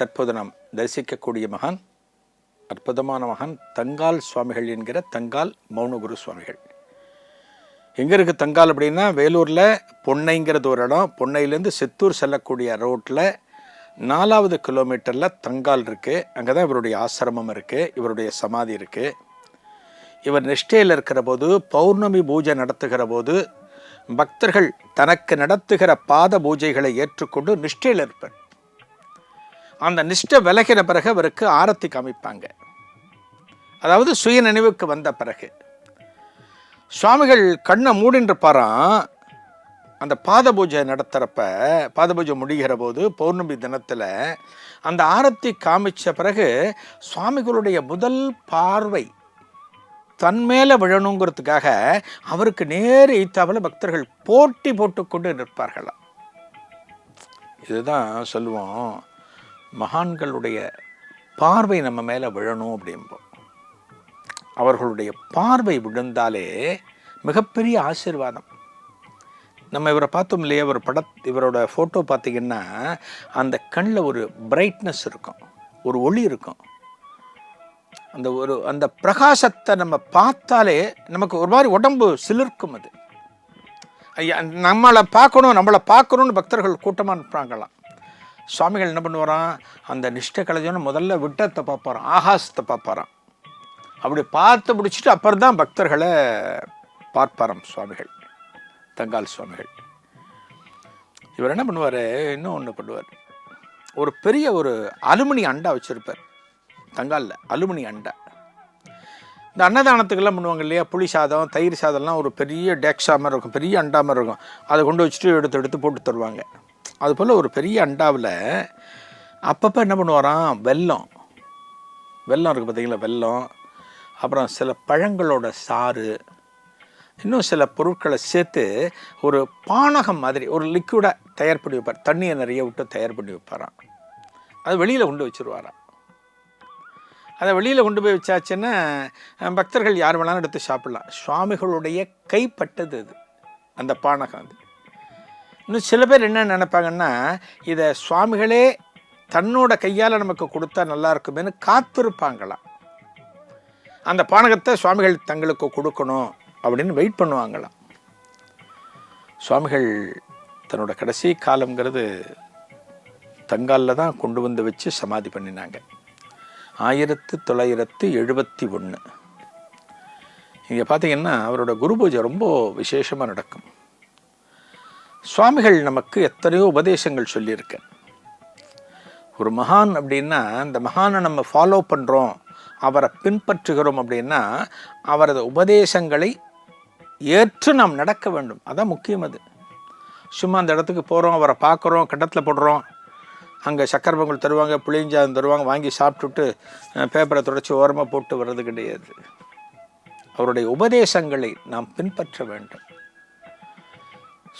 தற்போது நாம் தரிசிக்கக்கூடிய மகான் அற்புதமான மகான் தங்கால் சுவாமிகள் என்கிற தங்கால் மௌனகுரு சுவாமிகள். எங்கே இருக்குது தங்கால் அப்படின்னா வேலூரில் பொன்னைங்கிறது ஒரு இடம். பொன்னையிலேருந்து சித்தூர் செல்லக்கூடிய ரோட்டில் நாலாவது கிலோமீட்டரில் தங்கால் இருக்குது அங்கே தான் இவருடைய ஆசிரமம் இருக்குது இவருடைய சமாதி இருக்குது இவர் நிஷ்டையில் இருக்கிற போது பௌர்ணமி பூஜை நடத்துகிற போது பக்தர்கள் தனக்கு நடத்துகிற பாத பூஜைகளை ஏற்றுக்கொண்டு நிஷ்டையில் இருப்பார். அந்த நிஷ்டை விலகின பிறகு அவருக்கு ஆரத்தி காமிப்பாங்க. அதாவது சுய நினைவுக்கு வந்த பிறகு. சுவாமிகள் கண்ணை மூடின்றிருப்பாராம் அந்த பாத பூஜை நடத்துகிறப்ப பாத பூஜை முடிகிற போது பௌர்ணமி தினத்தில் அந்த ஆரத்தி காமிச்ச பிறகு சுவாமிகளுடைய முதல் பார்வை தன் மேலே விழணுங்கிறதுக்காக அவருக்கு நேர் ஈத்தாவில் பக்தர்கள் போட்டி போட்டுக்கொண்டு நிற்பார்களாம். இதுதான் சொல்லுவோம். மகான்களுடைய பார்வை நம்ம மேலே விழணும் அப்படிம்போம் அவர்களுடைய பார்வை விழுந்தாலே மிகப்பெரிய ஆசீர்வாதம். நம்ம இவரை பார்த்தோம் இல்லையா? ஒரு பட இவரோட ஃபோட்டோ பார்த்தீங்கன்னா அந்த கண்ணில் ஒரு பிரைட்னஸ் இருக்கும். ஒரு ஒளி இருக்கும். அந்த ஒரு அந்த பிரகாசத்தை நம்ம பார்த்தாலே நமக்கு ஒரு மாதிரி உடம்பு சிலிர்க்கும் அது. ஐயா நம்மளை பார்க்கணும் நம்மளை பார்க்கணும்னு பக்தர்கள் கூட்டமாக நிற்பாங்களாம் சுவாமிகள் என்ன பண்ணுவாராம்? அந்த நிஷ்ட கலைஞன்னு முதல்ல விட்டத்தை பார்ப்பாராம் ஆகாசத்தை பார்ப்பாராம். அப்படி பார்த்து முடிச்சுட்டு அப்புறம் தான் பக்தர்களை பார்ப்பாராம் சுவாமிகள் தங்கால் சுவாமிகள். இவர் என்ன பண்ணுவார்? இன்னும் ஒன்று பண்ணுவார். ஒரு பெரிய ஒரு அலுமினி அண்டா வச்சுருப்பார் தங்காலில் அலுமினி அண்டா. இந்த அன்னதானத்துக்கெல்லாம் பண்ணுவாங்க இல்லையா? புளி சாதம் தயிர் சாதம்லாம் ஒரு பெரிய டேக்ஸா மாதிரி இருக்கும் பெரிய அண்டா மாதிரி இருக்கும். அதை கொண்டு வச்சுட்டு எடுத்து எடுத்து போட்டு தருவாங்க. அதுபோல் ஒரு பெரிய அண்டாவில் அப்பப்போ என்ன பண்ணுவாராம்? வெல்லம். வெல்லம் இருக்குது பார்த்திங்களா வெல்லம். அப்புறம் சில பழங்களோட சாறு. இன்னும் சில பொருட்களை சேர்த்து ஒரு பானகம் மாதிரி ஒரு லிக்விடாக தயார் பண்ணி வைப்பார். தண்ணியை நிறைய விட்டு தயார் பண்ணி வைப்பாராம். அது வெளியில் கொண்டு வச்சுருவாராம். அதை வெளியில் கொண்டு போய் வச்சாச்சுன்னா பக்தர்கள் யார் வேணாலும் எடுத்து சாப்பிட்லாம். சுவாமிகளுடைய கைப்பட்டது அது. அந்த பானகம் அது. இன்னும் சில பேர் என்ன நினைப்பாங்கன்னா இதை சுவாமிகளே தன்னோட கையால் நமக்கு கொடுத்தா நல்லா இருக்குமேனு காத்திருப்பாங்களாம். அந்த பானகத்தை சுவாமிகள் தங்களுக்கு கொடுக்கணும் அப்படின்னு வெயிட் பண்ணுவாங்களாம். சுவாமிகள் தன்னோட கடைசி காலங்கிறது தங்காலில் தான் கொண்டு வந்து வச்சு சமாதி பண்ணினாங்க. ஆயிரத்து தொள்ளாயிரத்து எழுபத்தி ஒன்று இங்கே பார்த்தீங்கன்னா அவரோட குரு பூஜை ரொம்ப விசேஷமாக நடக்கும். சுவாமிகள் நமக்கு எத்தனையோ உபதேசங்கள் சொல்லியிருக்க. ஒரு மகான் அப்படின்னா அந்த மகானை நம்ம ஃபாலோ பண்ணுறோம் அவரை பின்பற்றுகிறோம் அப்படின்னா அவரது உபதேசங்களை ஏற்று நாம் நடக்க வேண்டும். அதான் முக்கியம் அது. சும்மா அந்த இடத்துக்கு போகிறோம் அவரை பார்க்குறோம் கட்டத்தில் போடுறோம். அங்கே சக்கரை பொங்கல் தருவாங்க புளியஞ்சாதம் தருவாங்க வாங்கி சாப்பிட்டுட்டு பேப்பரை தொடச்சி ஓரமாக போட்டு வர்றது கிடையாது. அவருடைய உபதேசங்களை நாம் பின்பற்ற வேண்டும்.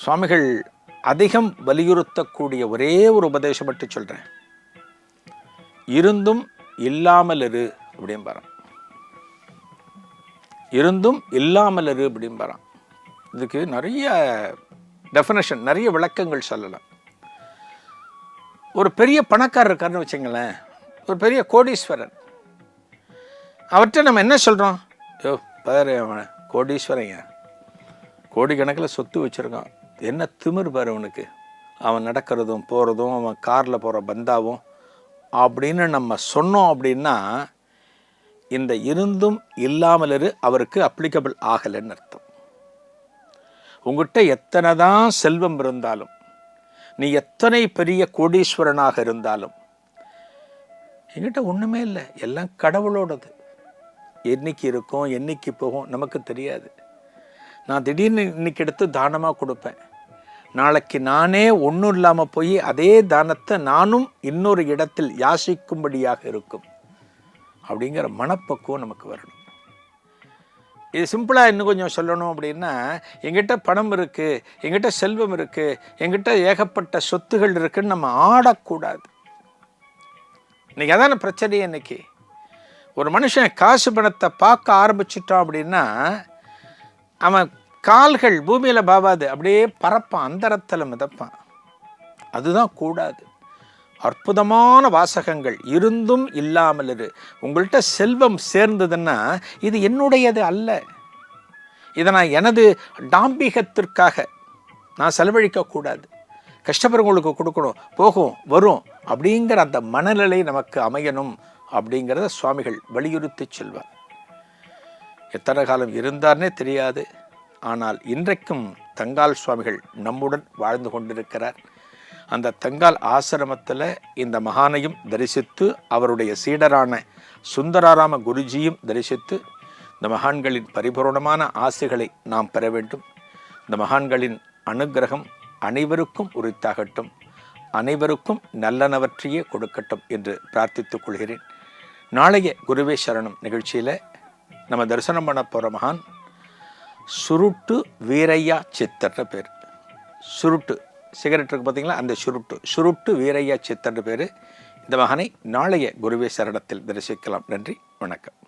சுவாமிகள் அதிகம் வலியுறுத்தக்கூடிய ஒரே ஒரு உபதேசம் மட்டும் சொல்கிறேன் இருந்தும் இல்லாமல் இரு அப்படிம்பாரான் இருந்தும் இல்லாமல் இரு அப்படிம்பாரான் இதுக்கு நிறைய டெஃபினேஷன் நிறைய விளக்கங்கள் சொல்லலாம். ஒரு பெரிய பணக்காரர் இருக்காருன்னு வச்சுங்களேன் ஒரு பெரிய கோடீஸ்வரன் அவர்கிட்ட நம்ம என்ன சொல்கிறோம் யோ பாரு அவன் கோடி கோடிக்கணக்கில் சொத்து வச்சுருக்கான். என்ன திமிர் பாரு அவனுக்கு அவன் நடக்கிறதும் போகிறதும் அவன் காரில் போகிற பந்தாவும். அப்படின்னு நம்ம சொன்னோம் அப்படின்னா இந்த இருந்தும் இல்லாமல் இரு அவருக்கு அப்ளிகபிள் ஆகலைன்னு அர்த்தம். உங்ககிட்ட எத்தனை தான் செல்வம் இருந்தாலும் நீ எத்தனை பெரிய கோடீஸ்வரனாக இருந்தாலும் என்கிட்ட ஒன்றுமே இல்லை. எல்லாம் கடவுளோடது. என்னைக்கு இருக்கும் என்னைக்கு போகும் நமக்கு தெரியாது. நான் திடீர்னு இன்னைக்கு எடுத்து தானமாக கொடுப்பேன். நாளைக்கு நானே ஒன்றும் இல்லாமல் போய் அதே தானத்தை நானும் இன்னொரு இடத்தில் யாசிக்கும்படியாக இருக்கும். அப்படிங்கிற மனப்பக்குவம் நமக்கு வரணும். இது சிம்பிளாக இன்னும் கொஞ்சம் சொல்லணும் அப்படின்னா எங்கிட்ட பணம் இருக்குது எங்கிட்ட செல்வம் இருக்குது எங்கிட்ட ஏகப்பட்ட சொத்துகள் இருக்குன்னு நம்ம ஆடக்கூடாது. இன்றைக்கி அதான பிரச்சனையே இன்றைக்கி ஒரு மனுஷன் காசு பணத்தை பார்க்க ஆரம்பிச்சிட்டான் அப்படின்னா அவன் கால்கள் பூமியில் பாவாது அப்படியே பறப்பான் அந்தரத்தில் மிதப்பான். அதுதான் கூடாது. அற்புதமான வாசகங்கள் இருந்தும் இல்லாமல் இரு. உங்கள்கிட்ட செல்வம் சேர்ந்ததுன்னா இது என்னுடையது அல்ல. இதை நான் எனது டாம்பிகத்திற்காக நான் செலவழிக்கக்கூடாது கஷ்டப்படுறவங்களுக்கு கொடுக்கணும். போகும் வரும் அப்படிங்கிற அந்த மனநிலை நமக்கு அமையணும் அப்படிங்கிறத சுவாமிகள் வலியுறுத்தி செல்வார். எத்தனை காலம் இருந்தார்னே தெரியாது. ஆனால் இன்றைக்கும் தங்கால் சுவாமிகள் நம்முடன் வாழ்ந்து கொண்டிருக்கிறார். அந்த தங்கால் ஆசிரமத்தில் இந்த மகானையும் தரிசித்து அவருடைய சீடரான சுந்தராராம குருஜியும் தரிசித்து இந்த மகான்களின் பரிபூரணமான ஆசைகளை நாம் பெற வேண்டும். இந்த மகான்களின் அனுக்கிரகம் அனைவருக்கும் உரித்தாகட்டும் அனைவருக்கும் நல்லனவற்றையே கொடுக்கட்டும் என்று பிரார்த்தித்துக் கொள்கிறேன். நாளைய குருவே சரணம் நிகழ்ச்சியில் நம்ம தரிசனம் பண்ண போகிற மகான் சுருட்டு வீரையா சித்தர்ன்ற பேர். சுருட்டு சிகரெட் இருக்கு பார்த்தீங்களா அந்த சுருட்டு. சுருட்டு வீரையா சித்தர்ன்ற பேர். இந்த மகனை நாளைய குருவே சரணத்தில் தரிசிக்கலாம். நன்றி வணக்கம்.